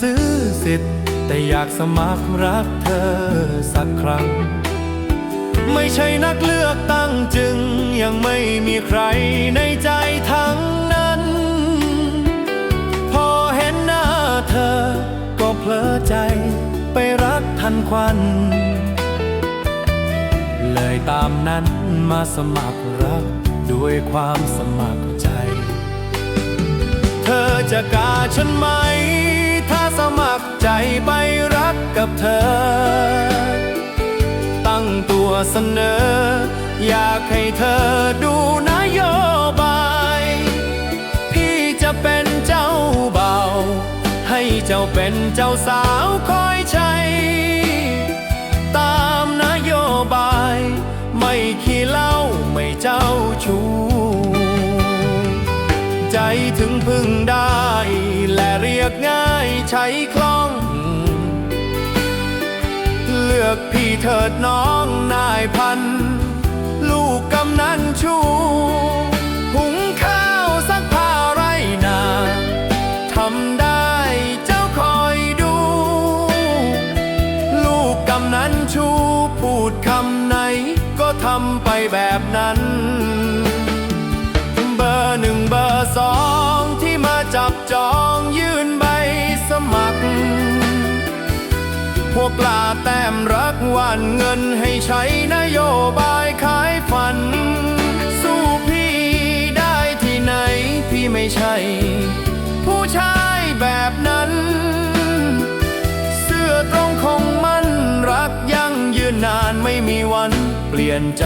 สิทธิ์ แต่อยากสมัครรักเธอสักครั้ง ไม่ใช่นักเลือกตั้งจึงยังไม่มีใครในใจทั้งนั้น พอเห็นหน้าเธอ ก็เพลอใจไปรักทันควัน เลยตามนั้นมาสมัครรักด้วยความสมัครใจ เธอจะกล้าฉันไหม สมัครใจไปรักกับเธอ ตั้งตัวเสนอ อยากให้เธอดูนโยบาย พี่จะเป็นเจ้าเบา ให้เจ้าเป็นเจ้าสาวคอยใช้ตามนโยบาย ไม่ขี้เล้าไม่เจ้าชู้ใจถึงพึ่งได้และเรียกง่าย ใช้คล่อง เลือกพี่เถิดน้องนายพัน ลูกกำนันชูหุงข้าวซักผ้าไรนาทำได้เจ้าคอยดู ลูกกำนันชูพูดคำไหน ก็ทำไปแบบนั้น เบอร์หนึ่งเบอร์สองที่มาจับจองยื วกล้าแต้มรักวันเงินให้ใช้นโยบายขายฝัน สู้พี่ได้ที่ไหนพี่ไม่ใช่ ผู้ชายแบบนั้น เสื้อตรงคงมั่นรักยั่งยืนนานไม่มีวันเปลี่ยนใจ